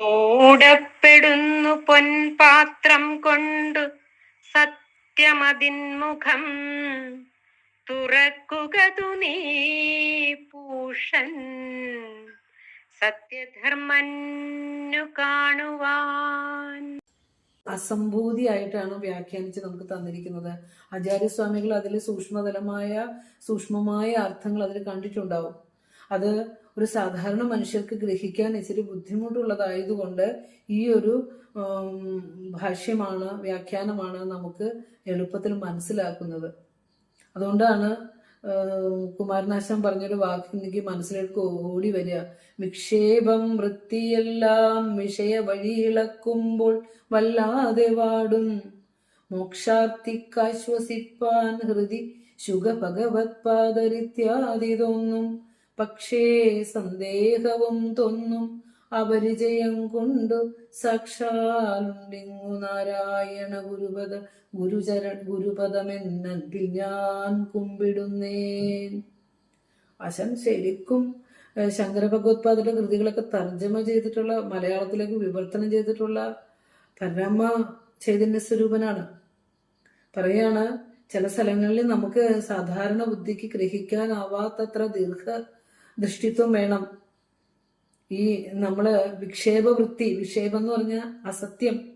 ഓടപ്പെടുന്നു പൊൻപാത്രം കൊണ്ടു സത്യമതിന്മുഖം. തുറക്കുകതു നീ പൂഷൻ. സത്യധർമ്മന്നു കാണുവാൻ. അസംഭൂതിയായിട്ടാണ് വ്യാഖ്യാനിച്ച് നമുക്ക് തന്നിരിക്കുന്നത്. ആചാര്യസ്വാമികൾ അതിൽ സൂക്ഷ്മതലമായ സൂക്ഷ്മമായ അർത്ഥങ്ങൾ അതിൽ കണ്ടിട്ടുണ്ടാവും. അത് ഒരു സാധാരണ മനുഷ്യർക്ക് ഗ്രഹിക്കാൻ ഇച്ചിരി ബുദ്ധിമുട്ടുള്ളതായതുകൊണ്ട് ഈ ഒരു ഭാഷ്യമാണ് വ്യാഖ്യാനമാണ് നമുക്ക് എളുപ്പത്തിൽ മനസ്സിലാക്കുന്നത്. അതുകൊണ്ടാണ് കുമാരനാശം പറഞ്ഞൊരു വാക്ക് എനിക്ക് മനസ്സിലേക്ക് ഓടി വരിക. വിക്ഷേപം വൃത്തിയെല്ലാം വിഷയ വഴിയിളക്കുമ്പോൾ വല്ലാതെ വാടും. മോക്ഷാർത്ഥിക്കാശ്വസിപ്പാൻ ഹൃതി ശുഗ ഭഗവത് പാദരിത്യാദി തോന്നും പക്ഷേ സന്ദേഹവും തോന്നും അപരിചയം കൊണ്ടു സാക്ഷാലുണ്ടിങ്ങു നാരായണ ഗുരുപദ ഗുരുചരൺ ഗുരുപദമെന്നതിൽ ഞാൻ കുമ്പിടുന്നേൻ. അശൻ ശരിക്കും ശങ്കര ഭഗവത്പാദന്റെ കൃതികളൊക്കെ തർജമ ചെയ്തിട്ടുള്ള മലയാളത്തിലേക്ക് വിവർത്തനം ചെയ്തിട്ടുള്ള പരമ ചൈതന്യ സ്വരൂപനാണ്. പറയാണ് ചില സ്ഥലങ്ങളിൽ നമുക്ക് സാധാരണ ബുദ്ധിക്ക് ഗ്രഹിക്കാനാവാത്തത്ര ദീർഘ ദൃഷ്ടിത്വം വേണം. ഈ നമ്മൾ വിക്ഷേപവൃത്തി വിക്ഷേപം എന്ന് പറഞ്ഞ അസത്യം.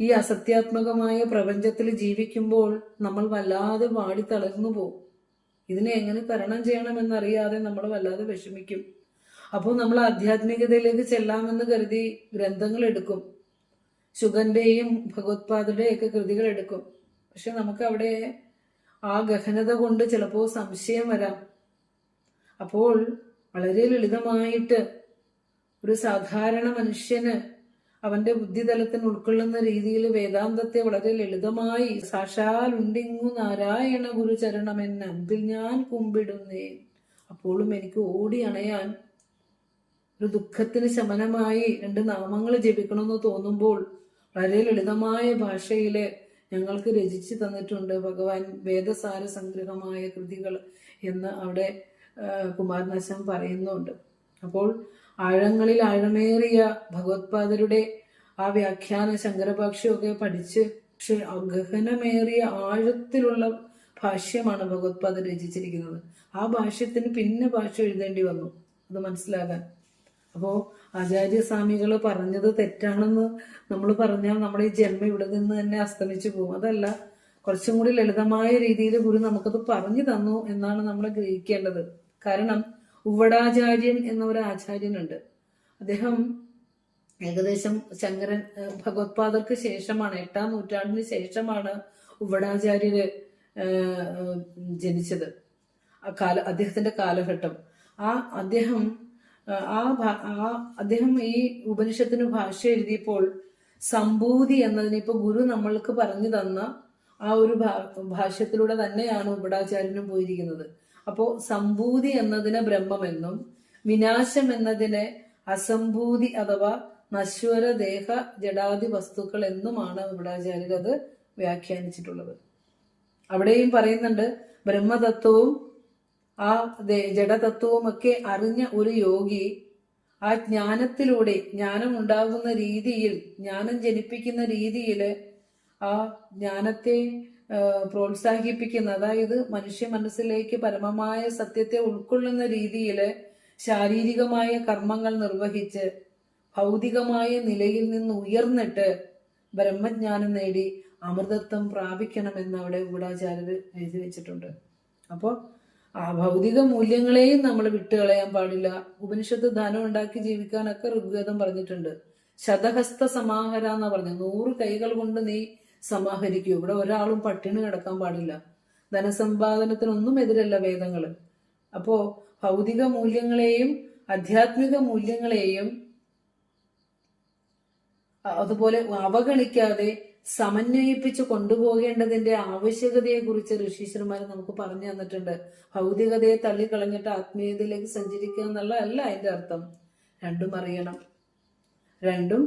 ഈ അസത്യാത്മകമായ പ്രപഞ്ചത്തിൽ ജീവിക്കുമ്പോൾ നമ്മൾ വല്ലാതെ വാടി തളർന്നു പോകും ഇതിനെ എങ്ങനെ തരണം ചെയ്യണമെന്നറിയാതെ നമ്മൾ വല്ലാതെ വിഷമിക്കും. അപ്പോൾ നമ്മൾ ആധ്യാത്മികതയിലേക്ക് ചെല്ലാമെന്ന് കരുതി ഗ്രന്ഥങ്ങൾ എടുക്കും. ശുഗന്റെയും ഭഗവത്പാദയുടെയും ഒക്കെ കൃതികൾ എടുക്കും. പക്ഷെ നമുക്ക് അവിടെ ആ ഗഹനത കൊണ്ട് ചിലപ്പോൾ സംശയം വരാം. അപ്പോൾ വളരെ ലളിതമായിട്ട് ഒരു സാധാരണ മനുഷ്യന് അവന്റെ ബുദ്ധിതലത്തിന് ഉൾക്കൊള്ളുന്ന രീതിയിൽ വേദാന്തത്തെ വളരെ ലളിതമായി സാക്ഷാൽ ഉണ്ടിങ്ങു നാരായണ ഗുരുചരണമെന്ന് എന്നതിൽ ഞാൻ കുമ്പിടുന്നേ അപ്പോഴും എനിക്ക് ഓടി അണയാൻ ഒരു ദുഃഖത്തിന് ശമനമായി രണ്ട് നാമങ്ങൾ ജപിക്കണമെന്ന് തോന്നുമ്പോൾ വളരെ ലളിതമായ ഭാഷയിൽ ഞങ്ങൾക്ക് രചിച്ചു തന്നിട്ടുണ്ട് ഭഗവാൻ വേദസാര സംഗ്രഹമായ കൃതികൾ എന്ന് അവിടെ കുമാരനാശൻ പറയുന്നുണ്ട്. അപ്പോൾ ആഴങ്ങളിൽ ആഴമേറിയ ഭഗവത്പാദരുടെ ആ വ്യാഖ്യാന ശങ്കരഭാഷ്യമൊക്കെ പഠിച്ച് പക്ഷെ ഗഹനമേറിയ ആഴത്തിലുള്ള ഭാഷ്യമാണ് ഭഗവത്പാദർ രചിച്ചിരിക്കുന്നത്. ആ ഭാഷ്യത്തിന് പിന്നെ ഭാഷ എഴുതേണ്ടി വന്നു. അത് മനസ്സിലാകാൻ. അപ്പോ ആചാര്യസ്വാമികൾ പറഞ്ഞത് തെറ്റാണെന്ന് നമ്മൾ പറഞ്ഞാൽ നമ്മുടെ ഈ ജന്മ ഇവിടെ നിന്ന് തന്നെ അസ്തമിച്ചു പോകും. അതല്ല കുറച്ചും കൂടി ലളിതമായ രീതിയിൽ ഗുരു നമുക്കത് പറഞ്ഞു തന്നു എന്നാണ് നമ്മൾ ഗ്രഹിക്കേണ്ടത്. കാരണം ഉവടാചാര്യൻ എന്ന ഒരു ആചാര്യനുണ്ട്. അദ്ദേഹം ഏകദേശം ശങ്കരൻ ഭഗവത്പാദർക്ക് ശേഷമാണ് എട്ടാം നൂറ്റാണ്ടിന് ശേഷമാണ് ഉവടാചാര്യര് ജനിച്ചത്. ആ കാല അദ്ദേഹത്തിന്റെ കാലഘട്ടം. ആ അദ്ദേഹം ആ ആ അദ്ദേഹം ഈ ഉപനിഷത്തിന് ഭാഷ എഴുതിയപ്പോൾ സംഭൂതി എന്നതിന് ഇപ്പൊ ഗുരു നമ്മൾക്ക് പറഞ്ഞു തന്ന ആ ഒരു ഭാ- ഭാഷ്യത്തിലൂടെ തന്നെയാണ് ഉപടാചാര്യനും പോയിരിക്കുന്നത്. അപ്പോ സംഭൂതി എന്നതിനെ ബ്രഹ്മമെന്നും വിനാശം എന്നതിനെ അസംഭൂതി അഥവാ നശ്വര ദേഹ ജഡാദി വസ്തുക്കൾ എന്നുമാണ് വിടാചാര്യർ അത് വ്യാഖ്യാനിച്ചിട്ടുള്ളത്. അവിടെയും പറയുന്നുണ്ട് ബ്രഹ്മതത്വവും ആ ജഡതത്വവും ഒക്കെ അറിഞ്ഞ ഒരു യോഗി ആ ജ്ഞാനത്തിലൂടെ ജ്ഞാനം ഉണ്ടാകുന്ന രീതിയിൽ ജ്ഞാനം ജനിപ്പിക്കുന്ന രീതിയിൽ ആ ജ്ഞാനത്തെ പ്രോത്സാഹിപ്പിക്കുന്ന അതായത് മനുഷ്യ മനസ്സിലേക്ക് പരമമായ സത്യത്തെ ഉൾക്കൊള്ളുന്ന രീതിയിൽ ശാരീരികമായ കർമ്മങ്ങൾ നിർവഹിച്ച് ഭൗതികമായ നിലയിൽ നിന്ന് ഉയർന്നിട്ട് ബ്രഹ്മജ്ഞാനം നേടി അമൃതത്വം പ്രാപിക്കണമെന്ന് അവിടെ ഗൂഢാചാര്യർ എഴുതി വെച്ചിട്ടുണ്ട്. അപ്പോൾ ആ ഭൗതിക മൂല്യങ്ങളെയും നമ്മൾ വിട്ടുകളയാൻ പാടില്ല. ഉപനിഷത്ത് ധനം ഉണ്ടാക്കി ജീവിക്കാനൊക്കെ ഋഗ്വേദം പറഞ്ഞിട്ടുണ്ട്. ശതഹസ്ത സമാഹര എന്ന് പറഞ്ഞു. നൂറ് കൈകൾ കൊണ്ട് നീ സമാഹരിക്കൂ. ഇവിടെ ഒരാളും പട്ടിണി കിടക്കാൻ പാടില്ല. ധനസമ്പാദനത്തിനൊന്നും എതിരല്ല വേദങ്ങൾ അപ്പോ ഭൗതിക മൂല്യങ്ങളെയും ആധ്യാത്മിക മൂല്യങ്ങളെയും അതുപോലെ അവഗണിക്കാതെ സമന്വയിപ്പിച്ച് കൊണ്ടുപോകേണ്ടതിന്റെ ആവശ്യകതയെ കുറിച്ച് ഋഷീശ്വരന്മാർ നമുക്ക് പറഞ്ഞു തന്നിട്ടുണ്ട്. ഭൗതികതയെ തള്ളിക്കളഞ്ഞിട്ട് ആത്മീയതയിലേക്ക് സഞ്ചരിക്കുക എന്നുള്ള അല്ല അതിന്റെ അർത്ഥം. രണ്ടും അറിയണം. രണ്ടും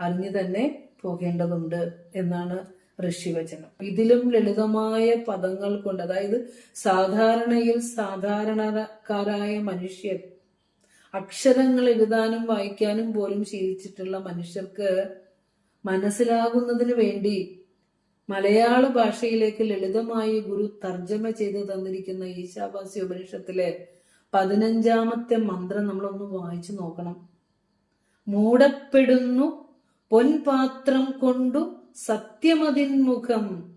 അറിഞ്ഞു തന്നെ പോകേണ്ടതുണ്ട് എന്നാണ് ഋഷിവചനം. ഇതിലും ലളിതമായ പദങ്ങൾ കൊണ്ട് അതായത് സാധാരണയിൽ സാധാരണക്കാരായ മനുഷ്യർ അക്ഷരങ്ങൾ എഴുതാനും വായിക്കാനും പോലും ശീലിച്ചിട്ടുള്ള മനുഷ്യർക്ക് മനസ്സിലാകുന്നതിന് വേണ്ടി മലയാള ഭാഷയിലേക്ക് ലളിതമായി ഗുരു തർജമ ചെയ്തു തന്നിരിക്കുന്ന ഈശാവാസി ഉപനിഷത്തിലെ പതിനഞ്ചാമത്തെ മന്ത്രം നമ്മളൊന്ന് വായിച്ചു നോക്കണം. മൂടപ്പെടുന്നു പൊൻപാത്രം കൊണ്ടു സത്യമതിന്മുഖം.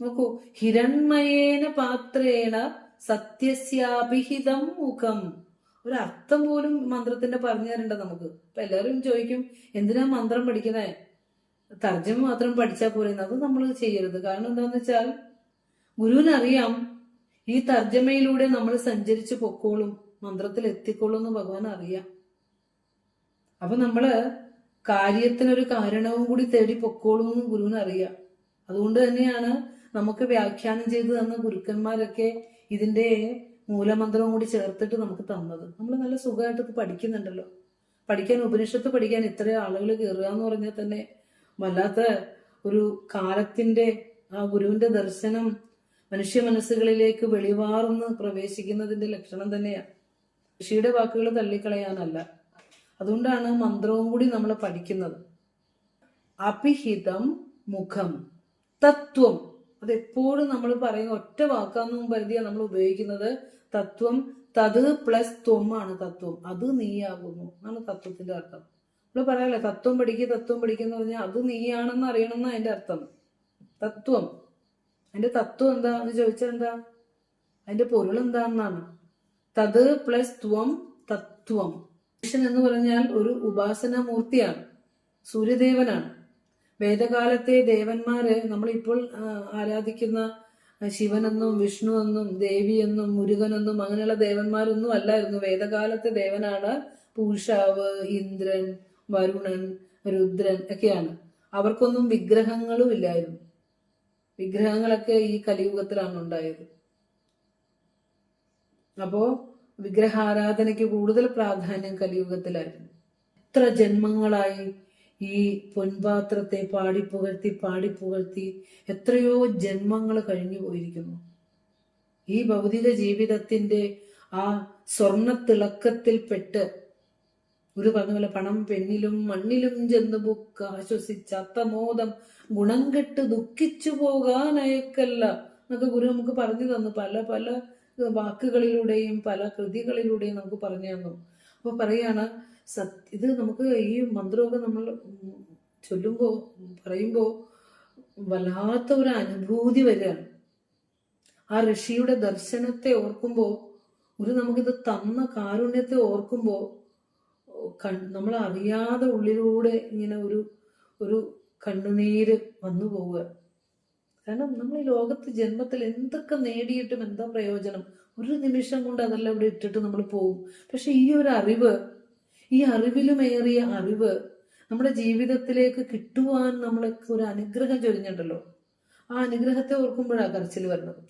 നോക്കൂ ഹിരൺമയേന പാത്രേണ സത്യസ്യാഭിഹിതം മുഖം. ഒരർത്ഥം പോലും മന്ത്രത്തിന്റെ പറഞ്ഞു തരണ്ട നമുക്ക്. ഇപ്പൊ എല്ലാവരും ചോദിക്കും എന്തിനാ മന്ത്രം പഠിക്കുന്നേ? തർജമ മാത്രം പഠിച്ചാൽ പോരെ അത് നമ്മൾ ചെയ്യരുത്. കാരണം എന്താന്ന് വെച്ചാൽ ഗുരുവിനറിയാം ഈ തർജമയിലൂടെ നമ്മൾ സഞ്ചരിച്ച് പൊക്കോളും മന്ത്രത്തിൽ എത്തിക്കോളും എന്ന് ഭഗവാൻ അറിയാം. അപ്പൊ നമ്മൾ കാര്യത്തിനൊരു കാരണവും കൂടി തേടി പൊക്കോളും എന്ന് ഗുരുവിന് അറിയാം. അതുകൊണ്ട് തന്നെയാണ് നമുക്ക് വ്യാഖ്യാനം ചെയ്തു തന്ന ഗുരുക്കന്മാരൊക്കെ ഇതിന്റെ മൂലമന്ത്രവും കൂടി ചേർത്തിട്ട് നമുക്ക് തന്നത്. നമ്മൾ നല്ല സുഖമായിട്ട് പഠിക്കുന്നുണ്ടല്ലോ. പഠിക്കാൻ ഉപനിഷത്ത് പഠിക്കാൻ ഇത്ര ആളുകൾ കയറുക എന്ന് പറഞ്ഞാൽ തന്നെ വല്ലാത്ത ഒരു കാലത്തിന്റെ ആ ഗുരുവിന്റെ ദർശനം മനുഷ്യ മനസ്സുകളിലേക്ക് വെളിവാർന്ന് പ്രവേശിക്കുന്നതിന്റെ ലക്ഷണം തന്നെയാണ് ഋഷിയുടെ വാക്കുകൾ തള്ളിക്കളയാനല്ല. അതുകൊണ്ടാണ് മന്ത്രവും കൂടി നമ്മൾ പഠിക്കുന്നത്. അഭിഹിതം മുഖം തത്വം. അതെപ്പോഴും നമ്മൾ പറയും ഒറ്റ വാക്കാന്നും പരിധിയാണ് നമ്മൾ ഉപയോഗിക്കുന്നത് തത്വം തത് പ്ലസ് ത്വമാണ് തത്വം. അത് നീയാകുന്നു എന്നാണ് തത്വത്തിന്റെ അർത്ഥം. നമ്മൾ പറയാല്ലേ തത്വം പഠിക്കുക തത്വം പഠിക്കുക എന്ന് പറഞ്ഞാൽ അത് നീയാണെന്ന് അറിയണമെന്ന് അതിന്റെ അർത്ഥം. തത്വം. അതിന്റെ തത്വം എന്താ? എന്ന് ചോദിച്ചാൽ എന്താ? അതിന്റെ പൊരുൾ എന്താണെന്നാണ് തത് പ്ലസ് ത്വം തത്വം. മനുഷ്യൻ എന്ന് പറഞ്ഞാൽ ഒരു ഉപാസന മൂർത്തിയാണ് സൂര്യദേവനാണ്. വേദകാലത്തെ ദേവന്മാര് നമ്മളിപ്പോൾ ആരാധിക്കുന്ന ശിവനെന്നും വിഷ്ണു എന്നും ദേവി എന്നും മുരുകനെന്നും അങ്ങനെയുള്ള ദേവന്മാരൊന്നും അല്ലായിരുന്നു. വേദകാലത്തെ ദേവനാണ് പൂഷാവ് ഇന്ദ്രൻ വരുണൻ രുദ്രൻ ഒക്കെയാണ്. അവർക്കൊന്നും വിഗ്രഹങ്ങളും ഇല്ലായിരുന്നു. വിഗ്രഹങ്ങളൊക്കെ ഈ കലിയുഗത്തിലാണ് ഉണ്ടായത്. അപ്പോ വിഗ്രഹാരാധനയ്ക്ക് കൂടുതൽ പ്രാധാന്യം കലിയുഗത്തിലായിരുന്നു. എത്ര ജന്മങ്ങളായി ഈ പൊൻപാത്രത്തെ പാടി പുകഴ്ത്തി പാടി പുകഴ്ത്തി എത്രയോ ജന്മങ്ങൾ കഴിഞ്ഞു പോയിരിക്കുന്നു. ഈ ഭൗതിക ജീവിതത്തിന്റെ ആ സ്വർണ തിളക്കത്തിൽപ്പെട്ട് ഒരു പറഞ്ഞ പോലെ പണം പെണ്ണിലും മണ്ണിലും ചെന്ന് ബുക്ക് ആശ്വസിച്ച അത്തമോദം ഗുണം കെട്ട് ദുഃഖിച്ചു പോകാനയക്കല്ല എന്നൊക്കെ ഗുരു നമുക്ക് പറഞ്ഞു തന്നു. പല പല വാക്കുകളിലൂടെയും പല കൃതികളിലൂടെയും നമുക്ക് പറഞ്ഞു തന്നു. അപ്പൊ പറയാണ് സത് ഇത് നമുക്ക് ഈ മന്ത്രമൊക്കെ നമ്മൾ ചൊല്ലുമ്പോൾ ചൊല്ലുമ്പോ പറയുമ്പോ വല്ലാത്ത ഒരു അനുഭൂതി വരികയാണ്. ആ ഋഷിയുടെ ദർശനത്തെ ഓർക്കുമ്പോ ഒരു നമുക്കിത് തന്ന കാരുണ്യത്തെ ഓർക്കുമ്പോ കൺ നമ്മൾ അറിയാതെ ഉള്ളിലൂടെ ഇങ്ങനെ ഒരു ഒരു കണ്ണുനീര് വന്നു പോവുക. കാരണം നമ്മൾ ഈ ലോകത്ത് ജന്മത്തിൽ എന്തൊക്കെ നേടിയിട്ടും എന്താ പ്രയോജനം? ഒരു നിമിഷം കൊണ്ട് അതെല്ലാം ഇവിടെ ഇട്ടിട്ട് നമ്മൾ പോകും പക്ഷെ ഈ ഒരു അറിവ് ഈ അറിവിലുമേറിയ അറിവ് നമ്മുടെ ജീവിതത്തിലേക്ക് കിട്ടുവാൻ നമ്മൾക്ക് ഒരു അനുഗ്രഹം ചൊരിഞ്ഞിട്ടുണ്ടല്ലോ. ആ അനുഗ്രഹത്തെ ഓർക്കുമ്പോഴാണ് കരച്ചിൽ വരുന്നത്.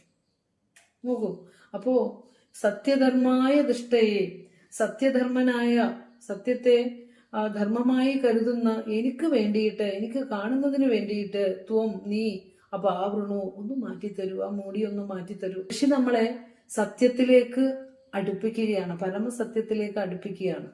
നോക്കൂ അപ്പോ സത്യധർമായ ദുഷ്ടയെ സത്യധർമ്മനായ സത്യത്തെ ധർമ്മമായി കരുതുന്ന എനിക്ക് വേണ്ടിയിട്ട് എനിക്ക് കാണുന്നതിന് വേണ്ടിയിട്ട് ത്വം നീ അപ്പൊ ആ വൃണു ഒന്ന് മാറ്റിത്തരൂ ആ മൂടി ഒന്ന് മാറ്റിത്തരൂ പക്ഷെ നമ്മളെ സത്യത്തിലേക്ക് അടുപ്പിക്കുകയാണ് പരമസത്യത്തിലേക്ക് അടുപ്പിക്കുകയാണ്.